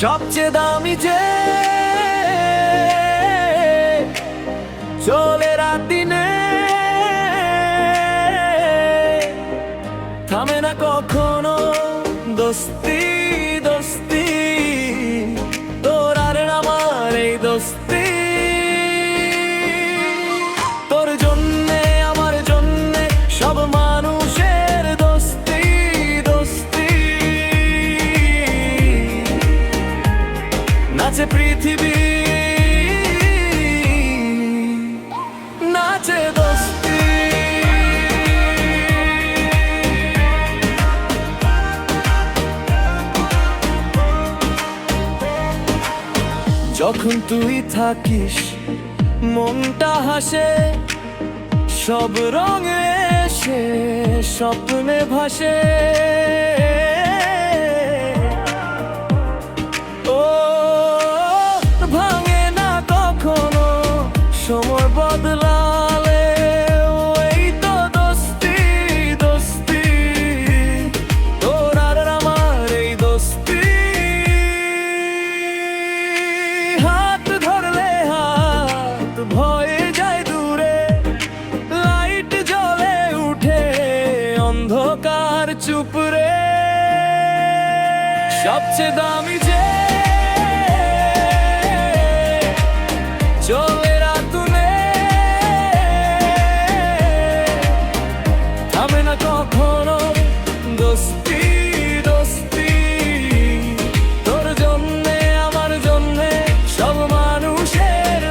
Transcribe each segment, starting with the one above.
সবচেয়ে দামি যে চলে রাত দিনে। থামে না কখন নাচে পৃথিবী নাচে দোস্তি। যখন তুই থাকিস মনটা হাসে সব রঙে সে স্বপ্নে ভাসে। অন্ধকার চুপরে সবচেয়ে দামি যে না তোর জন্যে আমার জন্যে সব মানুষের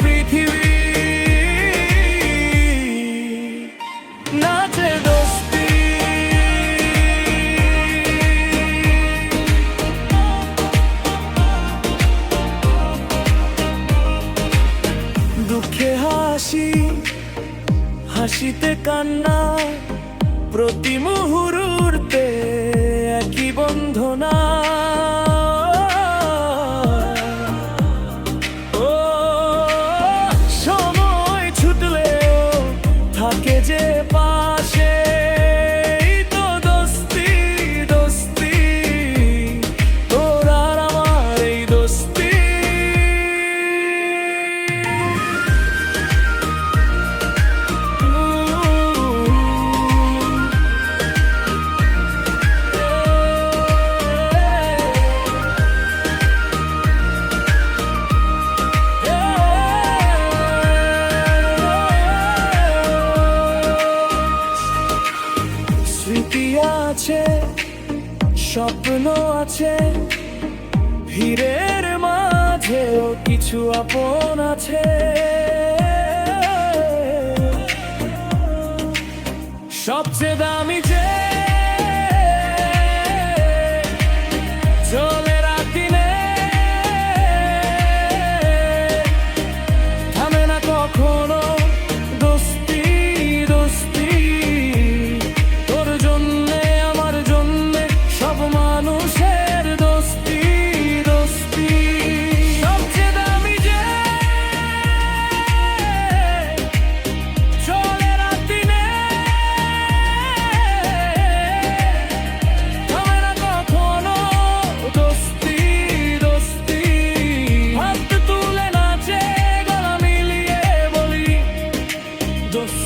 পৃথিবী হাসিতে কান্না প্রতি মুহূর্তে একই বন্ধনা। স্মৃতি আছে স্বপ্ন আছে ভিড়ের মাঝেও কিছু আপন আছে। doce